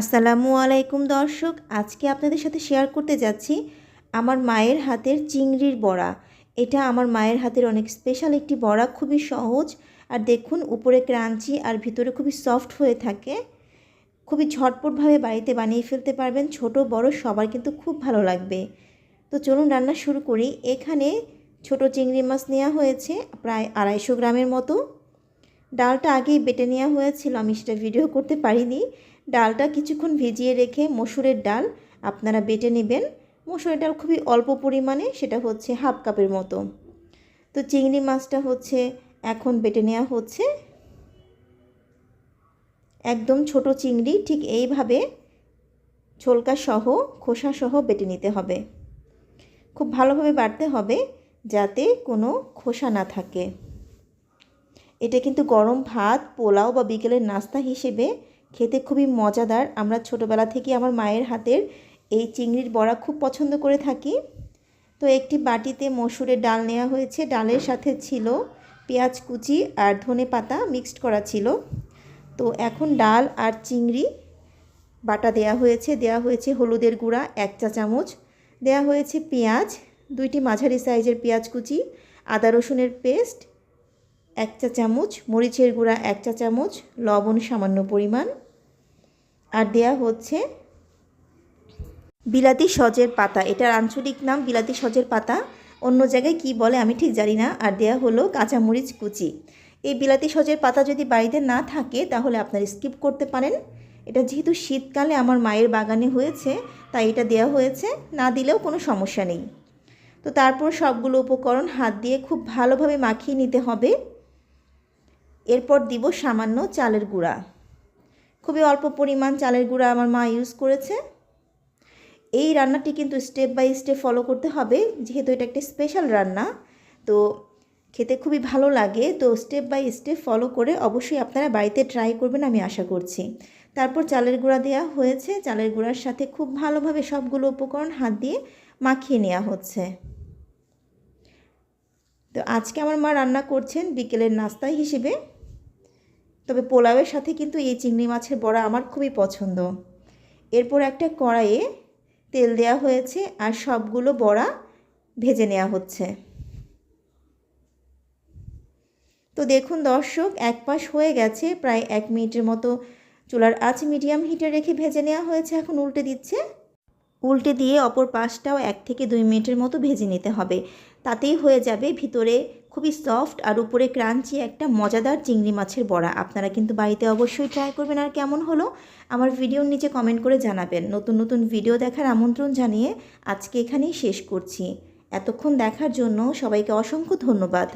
আসসালামু আলাইকুম দর্শক, আজকে আপনাদের সাথে শেয়ার করতে যাচ্ছি আমার মায়ের হাতের চিংড়ির বড়া। এটা আমার মায়ের হাতের অনেক স্পেশাল একটি বড়া, খুবই সহজ। আর দেখুন, উপরে ক্রাঞ্চি আর ভিতরে খুবই সফট হয়ে থাকে। খুবই ঝটপটভাবে বাড়িতে বানিয়ে ফেলতে পারবেন। ছোট, বড়, সবার কিন্তু খুব ভালো লাগবে। তো চলুন রান্না শুরু করি। এখানে ছোট চিংড়ি মাছ নেওয়া হয়েছে, প্রায় আড়াইশো গ্রামের মতো। ডালটা আগেই বেটে নেওয়া হয়েছিল, আমি সেটা ভিডিও করতে পারিনি। ডালটা কিছুক্ষণ ভিজিয়ে রেখে মসুরের ডাল আপনারা বেটে নেবেন। মসুরের ডাল খুবই অল্প পরিমাণে, সেটা হচ্ছে হাফ কাপের মতো। তো চিংড়ি মাছটা হচ্ছে এখন বেটে নেওয়া হচ্ছে। একদম ছোট চিংড়ি, ঠিক এইভাবে ছোলকা সহ খোসা সহ বেটে নিতে হবে। খুব ভালোভাবে বাটতে হবে যাতে কোনো খোসা না থাকে। এটা কিন্তু গরম ভাত, পোলাও বা বিকেলের নাস্তা হিসেবে খেতে খুবই মজাদার। আমরা ছোটোবেলা থেকে আমার মায়ের হাতের এই চিংড়ির বড়া খুব পছন্দ করে থাকি। তো একটি বাটিতে মসুরের ডাল নেওয়া হয়েছে। ডালের সাথে ছিল পেঁয়াজ কুচি আর ধনে পাতা মিক্সড করা ছিল। তো এখন ডাল আর চিংড়ি বাটা দেয়া হয়েছে। দেয়া হয়েছে হলুদের গুঁড়া, এক চা চামচ। দেয়া হয়েছে পেঁয়াজ, দুইটি মাঝারি সাইজের পেঁয়াজ কুচি, আদা রসুনের পেস্ট, এক চা চামচ, মরিচের গুঁড়া, এক চা চামচ, লবণ সামান্য পরিমাণ। আর দেয়া হচ্ছে বিলাতি সজের পাতা। এটার আঞ্চলিক নাম বিলাতি সজের পাতা। অন্য জায়গায় কি বলে আমি ঠিক জানি না। আর দেয়া হলো কাঁচামরিচ কুচি। এই বিলাতি সজের পাতা যদি বাড়িতে না থাকে, তাহলে আপনারা স্কিপ করতে পারেন। এটা যেহেতু শীতকালে আমার মায়ের বাগানে হয়েছে, তাই এটা দেওয়া হয়েছে। না দিলেও কোনো সমস্যা নেই। তো তারপর সবগুলো উপকরণ হাত দিয়ে খুব ভালোভাবে মাখিয়ে নিতে হবে। এরপর দিব সামান্য চালের গুঁড়া। খুবই অল্প পরিমাণ চালের গুঁড়া আমার মা ইউজ করেছে। এই রান্নাটি কিন্তু স্টেপ বাই স্টেপ ফলো করতে হবে, যেহেতু এটা একটা স্পেশাল রান্না, তো খেতে খুবই ভালো লাগে, তো স্টেপ বাই স্টেপ ফলো করে অবশ্যই আপনারা বাড়িতে ট্রাই করবেন আমি আশা করছি। তারপর চালের গুঁড়া দেওয়া হয়েছে, চালের গুঁড়ার সাথে খুব ভালোভাবে সবগুলো উপকরণ হাত দিয়ে মাখিয়ে নেওয়া হচ্ছে। তো আজকে আমার মা রান্না করছেন বিকেলের নাস্তা হিসেবে। তবে পোলাওয়ের সাথে কিন্তু এই চিংড়ি মাছের বড়া আমার খুবই পছন্দ। এরপর একটা কড়াইয়ে তেল দেওয়া হয়েছে আর সবগুলো বড়া ভেজে নেওয়া হচ্ছে। তো দেখুন দর্শক, এক পাশ হয়ে গেছে, প্রায় এক মিনিটের মতো চুলার আঁচ মিডিয়াম হিটে রেখে ভেজে নেওয়া হয়েছে, এখন উল্টে দিচ্ছে। উল্টে দিয়ে অপর পাশটাও এক থেকে দুই মিনিটের মতো ভেজে নিতে হবে। তাতেই হয়ে যাবে ভিতরে খুবই সফট আর উপরে ক্রাঞ্চি একটা মজাদার চিংড়ি মাছের বড়া। আপনারা কিন্তু বাড়িতে অবশ্যই ট্রাই করবেন আর কেমন হলো? আমার ভিডিওর নিচে কমেন্ট করে জানাবেন। নতুন নতুন ভিডিও দেখার আমন্ত্রণ জানিয়ে আজকে এখানেই শেষ করছি। এতক্ষণ দেখার জন্য সবাইকে অসংখ্য ধন্যবাদ।